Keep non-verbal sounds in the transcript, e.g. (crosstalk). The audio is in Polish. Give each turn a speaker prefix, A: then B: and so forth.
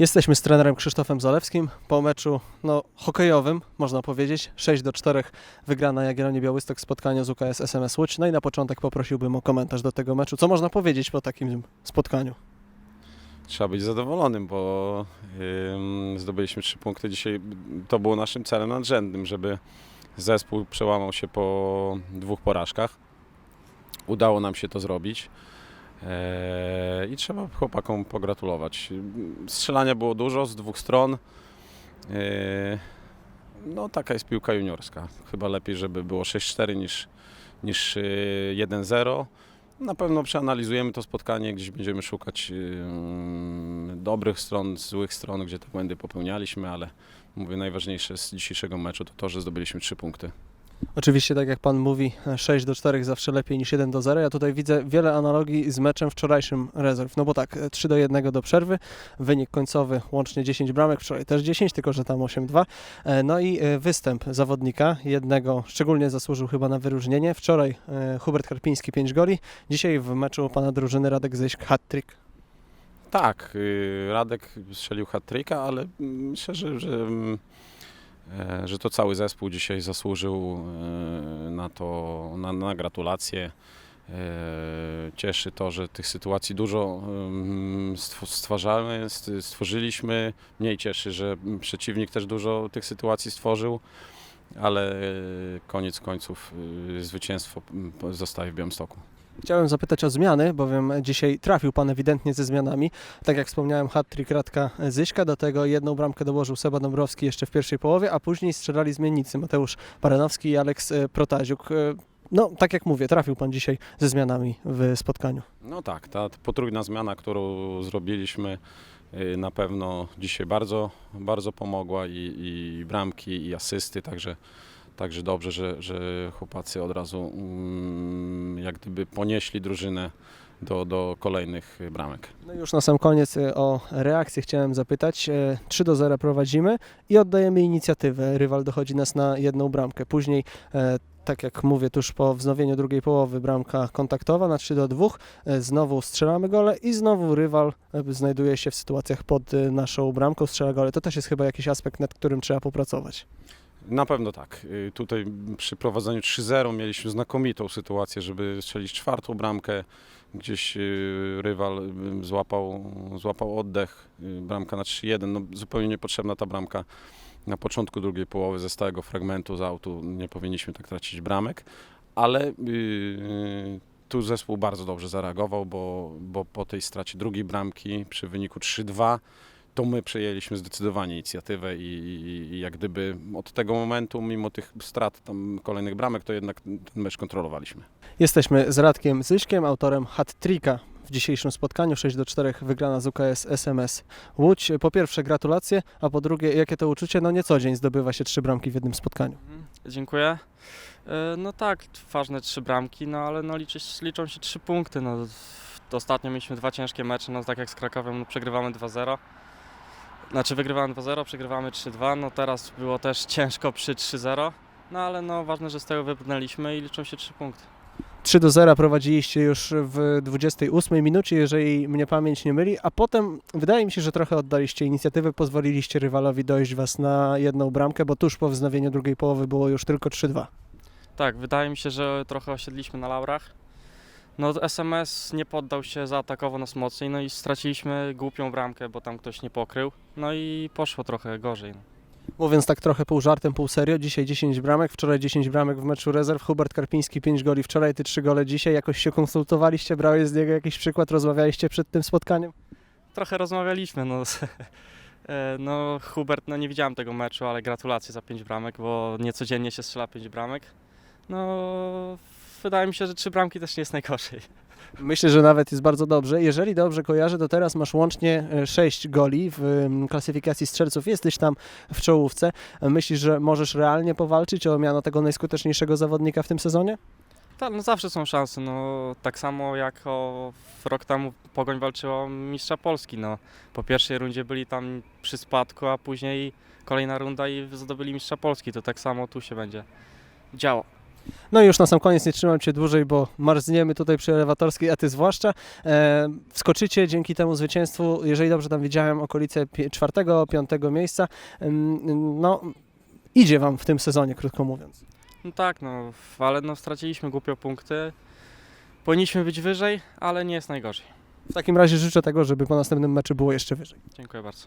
A: Jesteśmy z trenerem Krzysztofem Zalewskim po meczu no, hokejowym, można powiedzieć. 6 do 4 wygrana Jagiellonii Białystok w spotkaniu z UKS SMS Łódź. No i na początek poprosiłbym o komentarz do tego meczu. Co można powiedzieć po takim spotkaniu?
B: Trzeba być zadowolonym, bo ym, zdobyliśmy trzy punkty. Dzisiaj to było naszym celem nadrzędnym, żeby zespół przełamał się po dwóch porażkach. Udało nam się to zrobić. Eee, I trzeba chłopakom pogratulować. Strzelania było dużo z dwóch stron. Eee, No taka jest piłka juniorska. Chyba lepiej, żeby było 6-4 niż, niż yy, 1-0. Na pewno przeanalizujemy to spotkanie, gdzieś będziemy szukać ym, dobrych stron, złych stron, gdzie te błędy popełnialiśmy, ale mówię, najważniejsze z dzisiejszego meczu to to, że zdobyliśmy trzy punkty.
A: Oczywiście, tak jak Pan mówi, 6 do 4 zawsze lepiej niż 1 do 0. Ja tutaj widzę wiele analogii z meczem wczorajszym rezerw. No bo tak, 3 do 1 do przerwy, wynik końcowy łącznie 10 bramek, wczoraj też 10, tylko że tam 8-2. E, No i e, występ zawodnika, jednego szczególnie zasłużył chyba na wyróżnienie. Wczoraj e, Hubert Karpiński 5 goli, dzisiaj w meczu Pana drużyny Radek Zyśk hat-trick.
B: Tak, y, Radek strzelił hat-tricka, ale mm, myślę, że, że, mm, że to cały zespół dzisiaj zasłużył e, na to, na, na gratulacje. E, Cieszy to, że tych sytuacji dużo mm, stw- stwarzamy, st- stworzyliśmy. Mniej cieszy, że przeciwnik też dużo tych sytuacji stworzył, ale e, koniec końców zwycięstwo mm, zostaje w Białymstoku.
A: Chciałem zapytać o zmiany, bowiem dzisiaj trafił Pan ewidentnie ze zmianami. Tak jak wspomniałem, hat-trick Radka Zyśka, do tego jedną bramkę dołożył Seba Dąbrowski jeszcze w pierwszej połowie, a później strzelali zmiennicy Mateusz Baranowski i Aleks e, Protaziuk. E, No, tak jak mówię, trafił Pan dzisiaj ze zmianami w spotkaniu.
B: No tak, ta potrójna zmiana, którą zrobiliśmy y, na pewno dzisiaj bardzo, bardzo pomogła i, i bramki i asysty, także, także dobrze, że, że chłopacy od razu mm, jak gdyby ponieśli drużynę do, do kolejnych bramek.
A: No już na sam koniec e, o reakcję chciałem zapytać. E, 3 do 0 prowadzimy i oddajemy inicjatywę. Rywal dochodzi nas na jedną bramkę. Później, e, tak jak mówię, tuż po wznowieniu drugiej połowy bramka kontaktowa na 3 do 2. E, Znowu strzelamy gole i znowu rywal e, znajduje się w sytuacjach pod e, naszą bramką, strzela gole. To też jest chyba jakiś aspekt, nad którym trzeba popracować.
B: Na pewno tak. Y, Tutaj przy prowadzeniu 3-0 mieliśmy znakomitą sytuację, żeby strzelić czwartą bramkę. Gdzieś y, rywal y, złapał, złapał oddech, bramka na 3-1. No, zupełnie niepotrzebna ta bramka na początku drugiej połowy ze stałego fragmentu z autu. Nie powinniśmy tak tracić bramek, ale y, tu zespół bardzo dobrze zareagował, bo, bo po tej stracie drugiej bramki przy wyniku 3-2 to my przejęliśmy zdecydowanie inicjatywę i, i, i jak gdyby od tego momentu, mimo tych strat tam kolejnych bramek, to jednak ten mecz kontrolowaliśmy.
A: Jesteśmy z Radkiem Zyśkiem, autorem hat-tricka w dzisiejszym spotkaniu. 6 do 4 wygrana z UKS SMS Łódź. Po pierwsze gratulacje, a po drugie jakie to uczucie? No nie co dzień zdobywa się trzy bramki w jednym spotkaniu.
C: Mhm, Dziękuję. E, No tak, ważne trzy bramki, no ale no liczy, liczą się trzy punkty. No. Ostatnio mieliśmy dwa ciężkie mecze, no tak jak z Krakowem no, przegrywamy 2-0. Znaczy wygrywamy 2-0, przegrywamy 3-2, no teraz było też ciężko przy 3-0. No ale no ważne, że z tego wybrnęliśmy i liczą się trzy punkty.
A: 3 do 0 prowadziliście już w 28 minucie, jeżeli mnie pamięć nie myli, a potem wydaje mi się, że trochę oddaliście inicjatywę, pozwoliliście rywalowi dojść was na jedną bramkę, bo tuż po wznowieniu drugiej połowy było już tylko 3-2.
C: Tak, wydaje mi się, że trochę osiedliśmy na laurach. No SMS nie poddał się, zaatakował nas mocniej, no i straciliśmy głupią bramkę, bo tam ktoś nie pokrył. No i poszło trochę gorzej. No.
A: Mówiąc tak trochę pół żartem, pół serio, dzisiaj 10 bramek, wczoraj 10 bramek w meczu rezerw, Hubert Karpiński 5 goli wczoraj, ty 3 gole dzisiaj, jakoś się konsultowaliście, brałeś z niego jakiś przykład, rozmawialiście przed tym spotkaniem?
C: Trochę rozmawialiśmy, no. (laughs) E, No Hubert, no nie widziałem tego meczu, ale gratulacje za 5 bramek, bo niecodziennie się strzela 5 bramek. No wydaje mi się, że 3 bramki też nie jest najgorzej.
A: Myślę, że nawet jest bardzo dobrze. Jeżeli dobrze kojarzę, to teraz masz łącznie 6 goli w klasyfikacji strzelców. Jesteś tam w czołówce. Myślisz, że możesz realnie powalczyć o miano tego najskuteczniejszego zawodnika w tym sezonie?
C: Tak, no zawsze są szanse, no tak samo jak o, rok temu Pogoń walczyła o mistrza Polski, no. Po pierwszej rundzie byli tam przy spadku, a później kolejna runda i zdobyli mistrza Polski, to tak samo tu się będzie działo.
A: No i już na sam koniec nie trzymam Cię dłużej, bo marzniemy tutaj przy elewatorskiej, a Ty zwłaszcza. E, wskoczycie dzięki temu zwycięstwu, jeżeli dobrze tam widziałem, okolice czwartego, piątego miejsca. No, idzie Wam w tym sezonie, krótko mówiąc.
C: No tak, no, ale no straciliśmy głupio punkty. Powinniśmy być wyżej, ale nie jest najgorzej.
A: W takim razie życzę tego, żeby po następnym meczu było jeszcze wyżej.
C: Dziękuję bardzo.